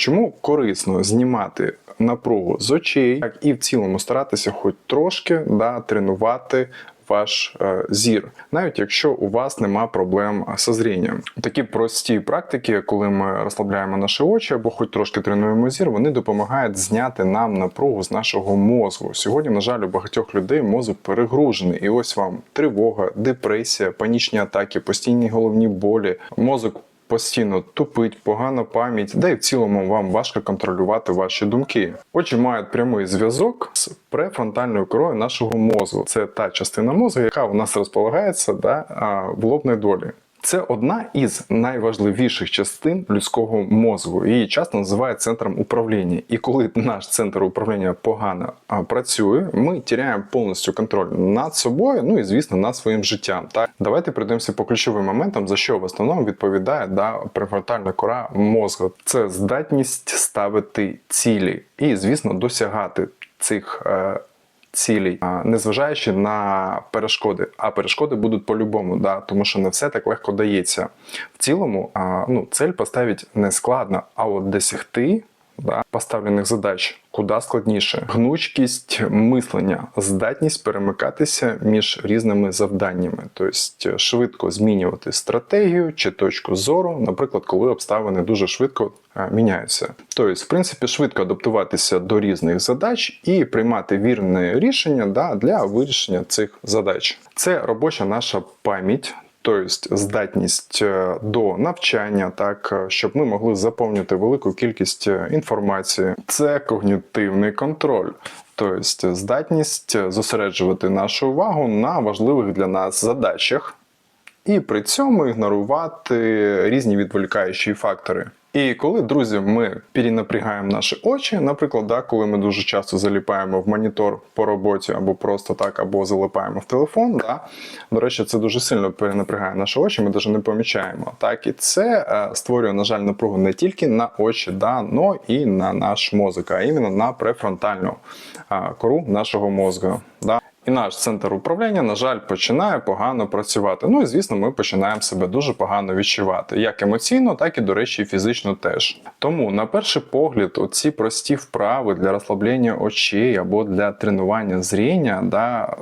Чому корисно знімати напругу з очей, так і в цілому старатися хоч трошки да, тренувати ваш е, зір, навіть якщо у вас нема проблем зі зрінням. Такі прості практики, коли ми розслабляємо наші очі або хоч трошки тренуємо зір, вони допомагають зняти нам напругу з нашого мозку. Сьогодні, на жаль, у багатьох людей мозок перегружений, і ось вам тривога, депресія, панічні атаки, постійні головні болі, мозок. Постійно тупить, погана пам'ять, да і в цілому вам важко контролювати ваші думки. Очі мають прямий зв'язок з префронтальною корою нашого мозку. Це та частина мозку, яка у нас розполагається да, в лобної долі. Це одна із найважливіших частин людського мозку. Її часто називають центром управління. І коли наш центр управління погано працює, ми тіряємо повністю контроль над собою, ну і звісно над своїм життям. Так, давайте пройдемося по ключовим моментам, за що в основному відповідає да, префронтальна кора мозку. Це здатність ставити цілі і, звісно, досягати цих. е, цілей, незважаючи на перешкоди. А перешкоди будуть по-любому, да, тому що не все так легко дається. В цілому, ну, цель поставити не складно, а от досягти да, поставлених задач куди складніше. Гнучкість мислення, здатність перемикатися між різними завданнями, тобто швидко змінювати стратегію чи точку зору, наприклад, коли обставини дуже швидко е, міняються. Тобто, в принципі, швидко адаптуватися до різних задач і приймати вірне рішення да, для вирішення цих задач. Це робоча наша пам'ять. Тобто здатність е, до навчання, так е, щоб ми могли заповнити велику кількість е, інформації. Це когнітивний контроль, тобто здатність зосереджувати нашу увагу на важливих для нас задачах, і при цьому ігнорувати різні відволікаючі фактори. І коли, друзі, ми перенапрягаємо наші очі, наприклад, да, коли ми дуже часто заліпаємо в монітор по роботі або просто так, або залипаємо в телефон, да, до речі, це дуже сильно перенапрягає наші очі, ми навіть не помічаємо. Так, і це е, створює, на жаль, напругу не тільки на очі, да, но і на наш мозок, а іменно на префронтальну е, кору нашого мозку. Да. І наш центр управління, на жаль, починає погано працювати. Ну і звісно, ми починаємо себе дуже погано відчувати, як емоційно, так і, до речі, фізично теж. Тому, на перший погляд, оці прості вправи для розслаблення очей або для тренування зріння, да,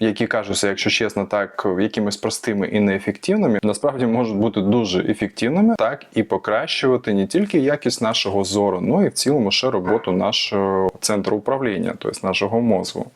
які кажуться, якщо чесно, так якимось простими і неефективними, насправді можуть бути дуже ефективними, так і покращувати не тільки якість нашого зору, ну і в цілому ще роботу нашого центру управління, тобто нашого мозку.